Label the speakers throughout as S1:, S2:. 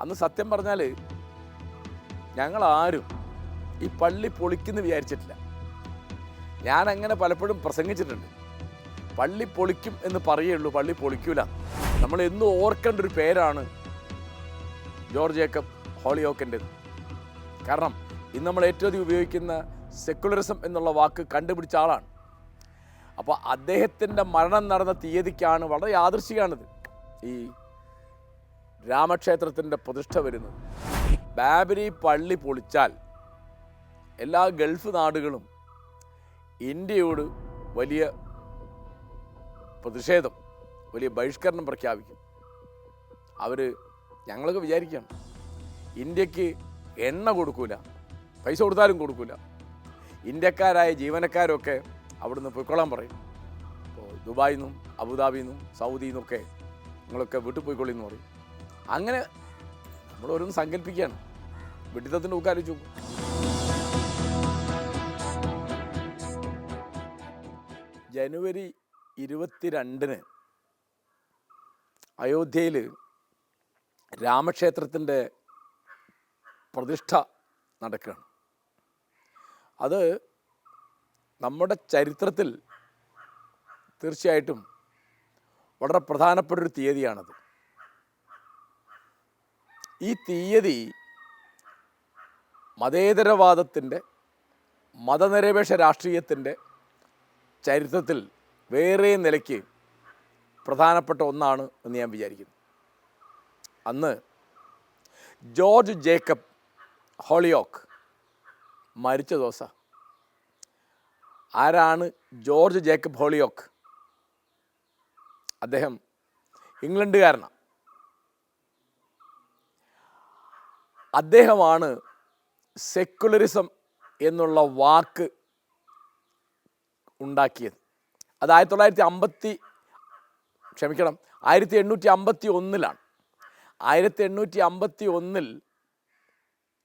S1: അന്ന് സത്യം പറഞ്ഞാൽ ഞങ്ങൾ ആരും ഈ പള്ളി പൊളിക്കുന്നു വിചാരിച്ചിട്ടില്ല. ഞാൻ അങ്ങനെ പലപ്പോഴും പ്രസംഗിച്ചിട്ടുണ്ട്. പള്ളി പൊളിക്കും എന്ന് പറയുള്ളൂ പള്ളി പൊളിക്കൂല. നമ്മൾ എന്നും ഓർക്കേണ്ട ഒരു പേരാണ് ജോർജ് ജേക്കബ് ഹോളിയോക്കന്റെ കാരണം ഇന്ന് നമ്മൾ ഏറ്റവും അധികം ഉപയോഗിക്കുന്ന സെക്കുലറിസം എന്നുള്ള വാക്ക് കണ്ടുപിടിച്ച ആളാണ്. അപ്പോൾ അദ്ദേഹത്തിന്റെ മരണം നടന്ന തീയതിക്കാണ് വളരെ യാദൃശികമാണിത് ഈ രാമക്ഷേത്രത്തിന്റെ പ്രതിഷ്ഠ വരുന്നത്. ബാബരി പള്ളി പൊളിച്ചാൽ എല്ലാ ഗൾഫ് നാടുകളും ഇന്ത്യയോട് വലിയ പ്രതിഷേധം വലിയ ബഹിഷ്കരണം പ്രഖ്യാപിക്കും. അവർ ഞങ്ങളൊക്കെ വിചാരിക്കുകയാണ്. ഇന്ത്യയ്ക്ക് എണ്ണ കൊടുക്കൂല പൈസ കൊടുത്താലും കൊടുക്കൂല. ഇന്ത്യക്കാരായ ജീവനക്കാരൊക്കെ അവിടുന്ന് പൊയ്ക്കൊള്ളാൻ പറയും. ഇപ്പോൾ ദുബായിൽ നിന്നും അബുദാബിയിൽ നിന്നും സൗദിയിൽ നിന്നൊക്കെ നിങ്ങളൊക്കെ വീട്ടിൽ പോയിക്കൊള്ളിയെന്ന് പറയും. അങ്ങനെ നമ്മൾ ഓരോന്ന് സങ്കല്പിക്കുകയാണ്. വെട്ടിത്തത്തിന്റെ ഒക്കെ ആലോചിച്ച് ജനുവരി ഇരുപത്തിരണ്ടിന് അയോധ്യയിൽ രാമക്ഷേത്രത്തിന്റെ പ്രതിഷ്ഠ നടക്കുകയാണ്. അത് നമ്മുടെ ചരിത്രത്തിൽ തീർച്ചയായിട്ടും വളരെ പ്രധാനപ്പെട്ടൊരു തീയതിയാണത്. ഈ തീയതി മതേതരവാദത്തിന്റെ മതനിരപേക്ഷ രാഷ്ട്രീയത്തിന്റെ ചരിത്രത്തിൽ വേറെ നിലയ്ക്ക് പ്രധാനപ്പെട്ട ഒന്നാണ് എന്ന് ഞാൻ വിചാരിക്കുന്നു. അന്ന് ജോർജ് ജേക്കബ് ഹോളിയോക്ക് മരിച്ച ദിവസം ആരാണ് ജോർജ് ജേക്കബ് ഹോളിയോക്ക്? അദ്ദേഹം ഇംഗ്ലണ്ടുകാരനാണ്. അദ്ദേഹമാണ് സെക്കുലറിസം എന്നുള്ള വാക്ക് ഉണ്ടാക്കിയത്. അത് ആയിരത്തി തൊള്ളായിരത്തി അമ്പത്തി ക്ഷമിക്കണം ആയിരത്തി എണ്ണൂറ്റി അമ്പത്തി ഒന്നിലാണ് ആയിരത്തി എണ്ണൂറ്റി അമ്പത്തി ഒന്നിൽ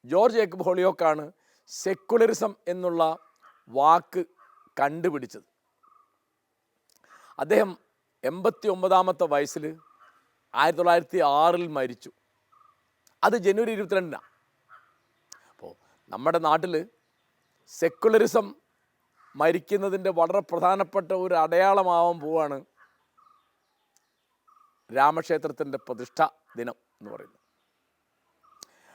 S1: ജോർജ് ജേക്കബ് ഹോളിയോക്കാണ് സെക്കുലറിസം എന്നുള്ള വാക്ക് കണ്ടുപിടിച്ചത്. അദ്ദേഹം എൺപത്തി ഒമ്പതാമത്തെ വയസ്സിൽ ആയിരത്തി തൊള്ളായിരത്തി ആറിൽ മരിച്ചു. അത് ജനുവരി ഇരുപത്തിരണ്ടിനാണ് അപ്പോൾ നമ്മുടെ നാട്ടിൽ സെക്കുലറിസം മരിക്കുന്നതിന്റെ വളരെ പ്രധാനപ്പെട്ട ഒരു അടയാളമാവാൻ പോവാണ് രാമക്ഷേത്രത്തിന്റെ പ്രതിഷ്ഠ ദിനം എന്ന് പറയുന്നത്.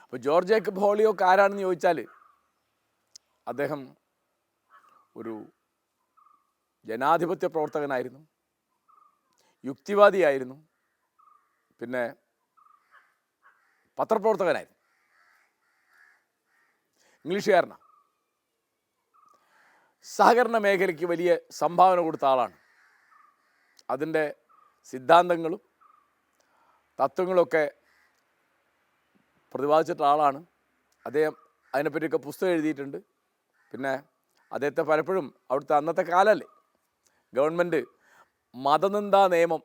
S1: അപ്പോൾ ജോർജ് ജേക്കബ് ഹോളിയോക്ക് ആരാണെന്ന് ചോദിച്ചാൽ അദ്ദേഹം ഒരു ജനാധിപത്യ പ്രവർത്തകനായിരുന്നു യുക്തിവാദിയായിരുന്നു പിന്നെ പത്രപ്രവർത്തകനായിരുന്നു. ഇംഗ്ലീഷുകാരനാണ് സഹകരണ മേഖലയ്ക്ക് വലിയ സംഭാവന കൊടുത്ത ആളാണ്. അതിന്റെ സിദ്ധാന്തങ്ങളും തത്വങ്ങളൊക്കെ പ്രതിപാദിച്ചിട്ട ആളാണ്. അദ്ദേഹം അതിനെപ്പറ്റിയൊക്കെ പുസ്തകം എഴുതിയിട്ടുണ്ട്. പിന്നെ അദ്ദേഹത്തെ പലപ്പോഴും അവിടുത്തെ അന്നത്തെ കാലല്ലേ ഗവൺമെന്റ് മതനിന്ദാ നിയമം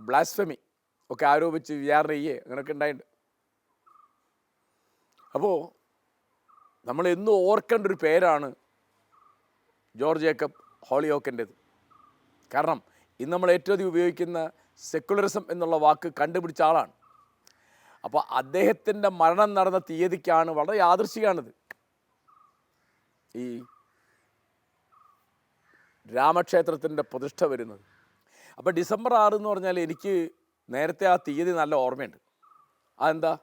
S1: ബ്ലാസ്ഫമി ഒക്കെ ആരോപിച്ച് വിചാരണ ചെയ്യേ അങ്ങനെയൊക്കെ ഉണ്ടായിട്ടുണ്ട്. അപ്പോൾ നമ്മൾ എന്നും ഓർക്കേണ്ട ഒരു പേരാണ് ജോർജ് ജേക്കബ് ഹോളിയോക്കന്റെത്. കാരണം ഇന്ന് നമ്മൾ ഏറ്റവും അധികം ഉപയോഗിക്കുന്ന സെക്കുലറിസം എന്നുള്ള വാക്ക് കണ്ടുപിടിച്ച ആളാണ്. അപ്പോൾ അദ്ദേഹത്തിന്റെ മരണം നടന്ന തീയതിക്കാണ് വളരെ യാദൃശികമാണിത് ഈ രാമക്ഷേത്രത്തിന്റെ പ്രതിഷ്ഠ വരുന്നത്. അപ്പോൾ ഡിസംബർ ആറ് എന്ന് പറഞ്ഞാൽ എനിക്ക് നേരത്തെ ആ തീയതി നല്ല ഓർമ്മയുണ്ട്. അതെന്താ?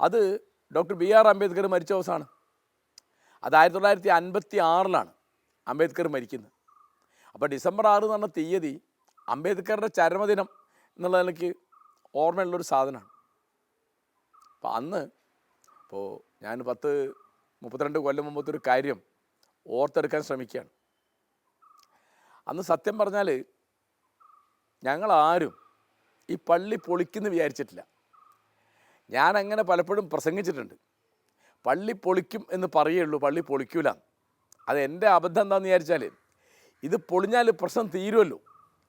S1: അത് ഡോക്ടർ ബി ആർ അംബേദ്കർ മരിച്ച ദിവസമാണ്. അത് ആയിരത്തി തൊള്ളായിരത്തി അൻപത്തി ആറിലാണ് അംബേദ്കർ മരിക്കുന്നത്. അപ്പോൾ ഡിസംബർ ആറ് എന്ന് പറഞ്ഞ തീയതി അംബേദ്കറുടെ ചരമദിനം എന്നുള്ള നിലയ്ക്ക് ഓർമ്മയുള്ളൊരു സാധനമാണ്. അപ്പോൾ അന്ന് ഇപ്പോൾ ഞാൻ പത്ത് മുപ്പത്തിരണ്ട് കൊല്ലം മുമ്പത്തെ ഒരു കാര്യം ഓർത്തെടുക്കാൻ ശ്രമിക്കുകയാണ്. അന്ന് സത്യം പറഞ്ഞാൽ ഞങ്ങളാരും ഈ പള്ളി പൊളിക്കുന്നു വിചാരിച്ചിട്ടില്ല. ഞാൻ അങ്ങനെ പലപ്പോഴും പ്രസംഗിച്ചിട്ടുണ്ട്. പള്ളി പൊളിക്കും എന്ന് പറയുള്ളൂ പള്ളി പൊളിക്കൂല. അത് എന്റെ അബദ്ധം എന്താണെന്ന് വിചാരിച്ചാൽ ഇത് പൊളിഞ്ഞാൽ പ്രശ്നം തീരുമല്ലോ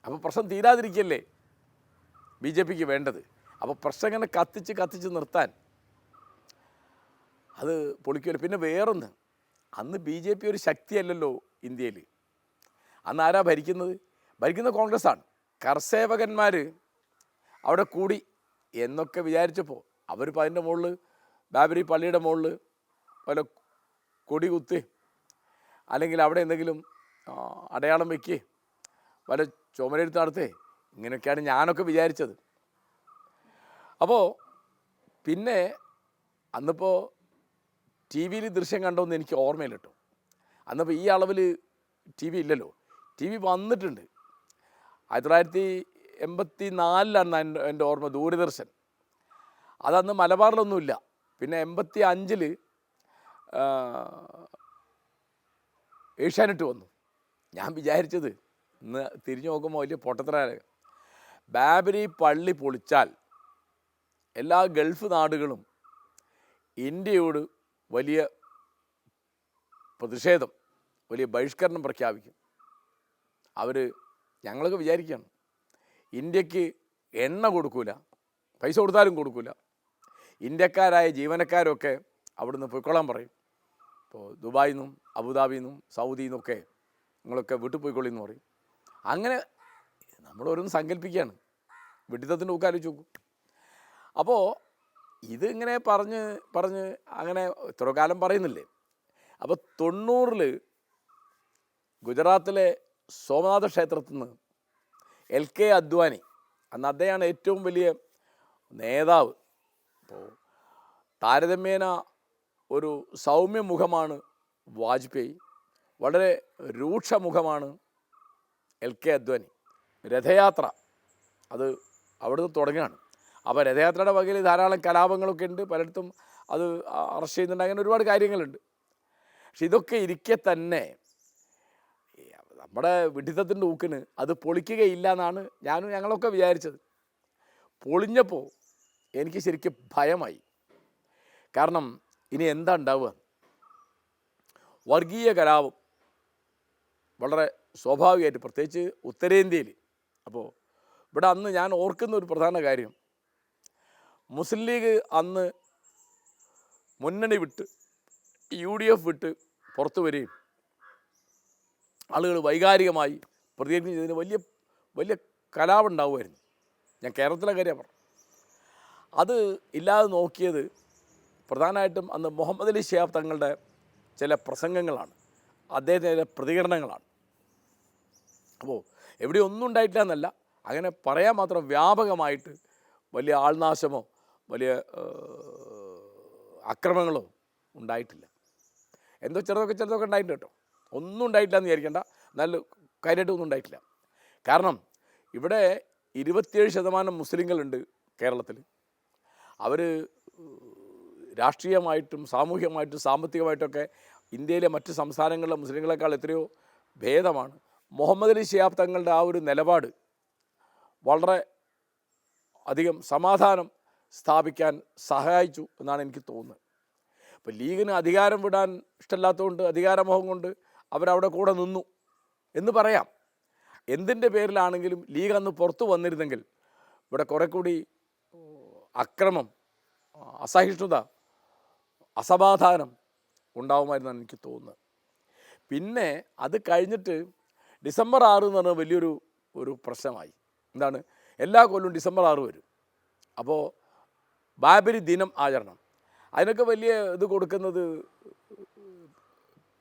S1: അപ്പോൾ പ്രശ്നം തീരാതിരിക്കല്ലേ ബി ജെ പിക്ക് വേണ്ടത്. അപ്പോൾ പ്രശ്നം ഇങ്ങനെ കത്തിച്ച് കത്തിച്ച് നിർത്താൻ അത് പൊളിക്കുമല്ലോ പിന്നെ വേറൊന്ന് അന്ന് ബി ജെ പി ഒരു ശക്തിയല്ലല്ലോ ഇന്ത്യയിൽ അന്ന് ആരാ ഭരിക്കുന്നത്? ഭരിക്കുന്ന കോൺഗ്രസ്സാണ്. കർസേവകന്മാർ അവിടെ കൂടി എന്നൊക്കെ വിചാരിച്ചപ്പോൾ അവരിപ്പോൾ അതിന്റെ മുകളിൽ ബാബരി പള്ളിയുടെ മുകളിൽ വല്ല കൊടി കുത്തി അല്ലെങ്കിൽ അവിടെ എന്തെങ്കിലും അടയാളം വയ്ക്കേ വല്ല ചുമരെഴുത്ത് നടത്തേ ഇങ്ങനെയൊക്കെയാണ് ഞാനൊക്കെ വിചാരിച്ചത്. അപ്പോൾ പിന്നെ അന്നിപ്പോൾ ടി വിയിൽ ദൃശ്യം കണ്ടോന്ന് എനിക്ക് ഓർമ്മയിൽ കിട്ടും. അന്നിപ്പോൾ ഈ അളവിൽ ടി വി ഇല്ലല്ലോ. ടി വി വന്നിട്ടുണ്ട്. ആയിരത്തി തൊള്ളായിരത്തി എൺപത്തി നാലിലാണ് എന്റെ ഓർമ്മ ദൂരദർശൻ. അതന്ന് മലബാറിലൊന്നുമില്ല. പിന്നെ എൺപത്തി അഞ്ചിൽ ഏഷ്യാനെറ്റ് വന്നു. ഞാൻ വിചാരിച്ചത് ഇന്ന് തിരിഞ്ഞു നോക്കുമ്പോൾ വലിയ പൊട്ടത്തരാണ്. ബാബരി പള്ളി പൊളിച്ചാൽ എല്ലാ ഗൾഫ് നാടുകളും ഇന്ത്യയോട് വലിയ പ്രതിഷേധം വലിയ ബഹിഷ്കരണം പ്രഖ്യാപിക്കും. അവർ ഞങ്ങളൊക്കെ വിചാരിക്കുകയാണ്. ഇന്ത്യയ്ക്ക് എണ്ണ കൊടുക്കൂല പൈസ കൊടുത്താലും കൊടുക്കൂല. ഇന്ത്യക്കാരായ ജീവനക്കാരൊക്കെ അവിടുന്ന് പൊയ്ക്കൊള്ളാൻ പറയും. ഇപ്പോൾ ദുബായിൽ നിന്നും അബുദാബിയിൽ നിന്നും സൗദിയിൽ നിന്നൊക്കെ നിങ്ങളൊക്കെ വീട്ടിൽ പോയിക്കൊള്ളി എന്ന് പറയും. അങ്ങനെ നമ്മളോരോന്ന് സങ്കല്പിക്കുകയാണ്. വെട്ടിത്തത്തിന്റെ ഒക്കെ ആലോചിച്ച് നോക്കും. അപ്പോൾ ഇതിങ്ങനെ പറഞ്ഞ് പറഞ്ഞ് അങ്ങനെ ഇത്ര കാലം പറയുന്നില്ലേ? അപ്പോൾ തൊണ്ണൂറിൽ ഗുജറാത്തിലെ സോമനാഥ ക്ഷേത്രത്തിൽ നിന്ന് എൽ കെ അദ്വാനി അന്ന് അദ്ദേഹമാണ് ഏറ്റവും വലിയ നേതാവ് അപ്പോൾ താരതമ്യേന ഒരു സൗമ്യ മുഖമാണ് വാജ്പേയി. വളരെ രൂക്ഷ മുഖമാണ് എൽ കെ അദ്വാനി. രഥയാത്ര അത് അവിടുന്ന് തുടങ്ങുകയാണ് അപ്പോൾ രഥയാത്രയുടെ വകയിൽ ധാരാളം കലാപങ്ങളൊക്കെ ഉണ്ട്. പലയിടത്തും അത് അറസ്റ്റ് ചെയ്യുന്നുണ്ട്. അങ്ങനെ ഒരുപാട് കാര്യങ്ങളുണ്ട്. പക്ഷെ ഇതൊക്കെ ഇരിക്കെ തന്നെ നമ്മുടെ വിഡിത്തത്തിന്റെ ഊക്കിന് അത് പൊളിക്കുകയില്ല എന്നാണ് ഞാനും ഞങ്ങളൊക്കെ വിചാരിച്ചത്. പൊളിഞ്ഞപ്പോൾ എനിക്ക് ശരിക്കും ഭയമായി. കാരണം ഇനി എന്താ ഉണ്ടാവുക? വർഗീയ കലാപം വളരെ സ്വാഭാവികമായിട്ട് പ്രത്യേകിച്ച് ഉത്തരേന്ത്യയിൽ. അപ്പോൾ ഇവിടെ അന്ന് ഞാൻ ഓർക്കുന്ന ഒരു പ്രധാന കാര്യം മുസ്ലിം ലീഗ് അന്ന് മുന്നണി വിട്ട് യു ഡി എഫ് വിട്ട് പുറത്തു വരികയും ആളുകൾ വൈകാരികമായി പ്രതികരിക്കുകയും ചെയ്തതിന് വലിയ വലിയ കലാപം ഉണ്ടാവുമായിരുന്നു. ഞാൻ കേരളത്തിലെ കാര്യമാണ് പറഞ്ഞു. അത് ഇല്ലാതെ നോക്കിയത് പ്രധാനമായിട്ടും അന്ന് മുഹമ്മദ് അലി ഷിയാബ് തങ്ങളുടെ ചില പ്രസംഗങ്ങളാണ്. അദ്ദേഹത്തിന്റെ പ്രതികരണങ്ങളാണ്. അപ്പോൾ എവിടെ ഒന്നും ഉണ്ടായിട്ടില്ല എന്നല്ല അങ്ങനെ പറയാൻ മാത്രം വ്യാപകമായിട്ട് വലിയ ആൾനാശമോ വലിയ അക്രമങ്ങളോ ഉണ്ടായിട്ടില്ല. എന്തോ ചെറുതൊക്കെ ചെറുതൊക്കെ ഉണ്ടായിട്ടുണ്ട് കേട്ടോ. ഒന്നും ഉണ്ടായിട്ടില്ല എന്ന് വിചാരിക്കേണ്ട. നല്ല കാര്യമായിട്ടൊന്നും ഉണ്ടായിട്ടില്ല. കാരണം ഇവിടെ ഇരുപത്തിയേഴ് ശതമാനം മുസ്ലിങ്ങളുണ്ട് കേരളത്തിൽ. അവർ രാഷ്ട്രീയമായിട്ടും സാമൂഹികമായിട്ടും സാമ്പത്തികമായിട്ടൊക്കെ ഇന്ത്യയിലെ മറ്റ് സംസ്ഥാനങ്ങളിലെ മുസ്ലിങ്ങളെക്കാൾ എത്രയോ ഭേദമാണ്. മുഹമ്മദ് അലി ഷിയാബ് തങ്ങളുടെ ആ ഒരു നിലപാട് വളരെ അധികം സമാധാനം സ്ഥാപിക്കാൻ സഹായിച്ചു എന്നാണ് എനിക്ക് തോന്നുന്നത്. അപ്പോൾ ലീഗിന് അധികാരം വിടാൻ ഇഷ്ടമില്ലാത്തതുകൊണ്ട് അധികാരമോഹം കൊണ്ട് അവരവിടെ കൂടെ നിന്നു എന്ന് പറയാം. എന്തിന്റെ പേരിലാണെങ്കിലും ലീഗ് അന്ന് പുറത്തു വന്നിരുന്നെങ്കിൽ ഇവിടെ കുറെ കൂടി അക്രമം അസഹിഷ്ണുത അസമാധാനം ഉണ്ടാവുമായിരുന്നാണ് എനിക്ക് തോന്നുന്നത്. പിന്നെ അത് കഴിഞ്ഞിട്ട് ഡിസംബർ ആറ് എന്ന് പറഞ്ഞാൽ വലിയൊരു ഒരു പ്രശ്നമായി. എന്താണ്? എല്ലാ കൊല്ലവും ഡിസംബർ ആറ് വരും. അപ്പോൾ ബാബരി ദിനം ആചരണം. അതിനൊക്കെ വലിയ ഇത് കൊടുക്കുന്നത്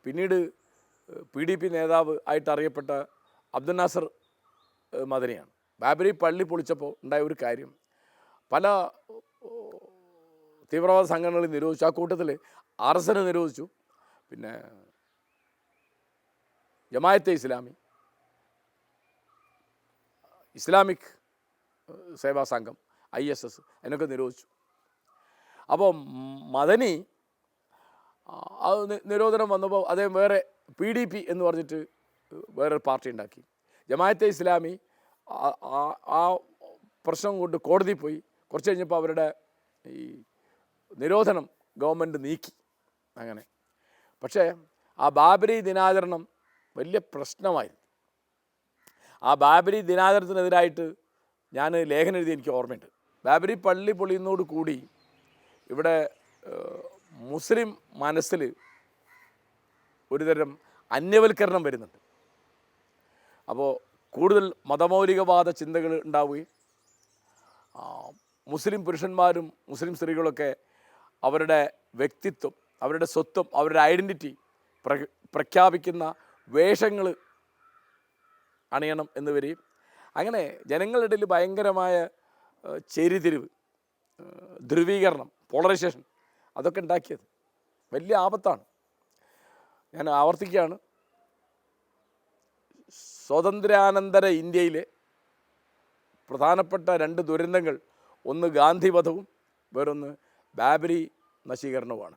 S1: പിന്നീട് പി ഡി പി നേതാവ് ആയിട്ട് അറിയപ്പെട്ട അബ്ദുൽ നാസർ മദനിയാണ്. ബാബരി പള്ളി പൊളിച്ചപ്പോൾ ഉണ്ടായ ഒരു കാര്യം പല തീവ്രവാദ സംഘടനകൾ നിരോധിച്ചു. ആ കൂട്ടത്തിൽ ആർ നിരോധിച്ചു. പിന്നെ ജമായത്തെ ഇസ്ലാമി ഇസ്ലാമിക് സേവാ സംഘം ഐ എസ് എസ് അതിനൊക്കെ നിരോധിച്ചു. അപ്പോൾ മദനി അത് നിരോധനം വന്നപ്പോൾ അദ്ദേഹം വേറെ പി ഡി പി എന്ന് പറഞ്ഞിട്ട് വേറൊരു പാർട്ടി ഉണ്ടാക്കി. ജമായത്തെ ഇസ്ലാമി ആ പ്രശ്നം കൊണ്ട് കോടതി പോയി. കുറച്ച് കഴിഞ്ഞപ്പോൾ അവരുടെ ഈ നിരോധനം ഗവൺമെന്റ് നീക്കി. അങ്ങനെ. പക്ഷേ ആ ബാബരി ദിനാചരണം വലിയ പ്രശ്നമായിരുന്നു. ആ ബാബരി ദിനാചരണത്തിനെതിരായിട്ട് ഞാൻ ലേഖനം എഴുതി എനിക്ക് ഓർമ്മയുണ്ട്. ബാബരി പള്ളി പൊളിയുന്നതോട് കൂടി ഇവിടെ മുസ്ലിം മനസ്സിൽ ഒരുതരം അന്യവൽക്കരണം വരുന്നുണ്ട്. അപ്പോൾ കൂടുതൽ മതമൗലികവാദ ചിന്തകൾ ഉണ്ടാവുകയും മുസ്ലിം പുരുഷന്മാരും മുസ്ലിം സ്ത്രീകളൊക്കെ അവരുടെ വ്യക്തിത്വം അവരുടെ സ്വത്വം അവരുടെ ഐഡന്റിറ്റി പ്ര പ്രഖ്യാപിക്കുന്ന വേഷങ്ങൾ അണിയണം എന്ന് വരെയും. അങ്ങനെ ജനങ്ങളുടെ ഇടയിൽ ഭയങ്കരമായ ചെരിതിരിവ് ധ്രുവീകരണം പോളറൈസേഷൻ അതൊക്കെ ഉണ്ടാക്കിയത്. വലിയ ആപത്താണ്. ഞാൻ ആവർത്തിക്കുകയാണ്. സ്വാതന്ത്ര്യാനന്തര ഇന്ത്യയിലെ പ്രധാനപ്പെട്ട രണ്ട് ദുരന്തങ്ങൾ ഒന്ന് ഗാന്ധിവധവും വേറൊന്ന് ബാബരി നശീകരണവുമാണ്.